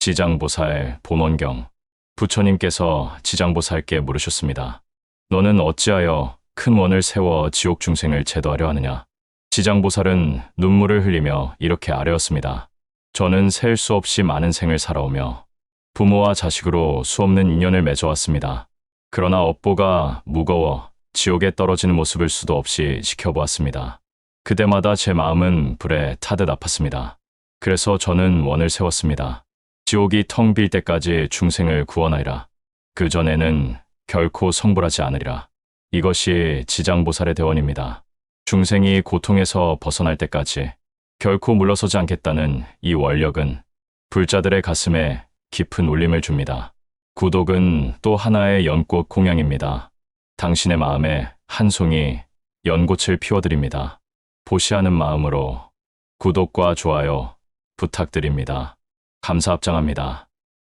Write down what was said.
지장보살 본원경 부처님께서 지장보살께 물으셨습니다. 너는 어찌하여 큰 원을 세워 지옥 중생을 제도하려 하느냐? 지장보살은 눈물을 흘리며 이렇게 아뢰었습니다. 저는 셀 수 없이 많은 생을 살아오며 부모와 자식으로 수없는 인연을 맺어왔습니다. 그러나 업보가 무거워 지옥에 떨어지는 모습을 수도 없이 지켜보았습니다. 그때마다 제 마음은 불에 타듯 아팠습니다. 그래서 저는 원을 세웠습니다. 지옥이 텅 빌 때까지 중생을 구원하리라. 그 전에는 결코 성불하지 않으리라. 이것이 지장보살의 대원입니다. 중생이 고통에서 벗어날 때까지 결코 물러서지 않겠다는 이 원력은 불자들의 가슴에 깊은 울림을 줍니다. 구독은 또 하나의 연꽃 공양입니다. 당신의 마음에 한 송이 연꽃을 피워드립니다. 보시하는 마음으로 구독과 좋아요 부탁드립니다. 감사 합장합니다.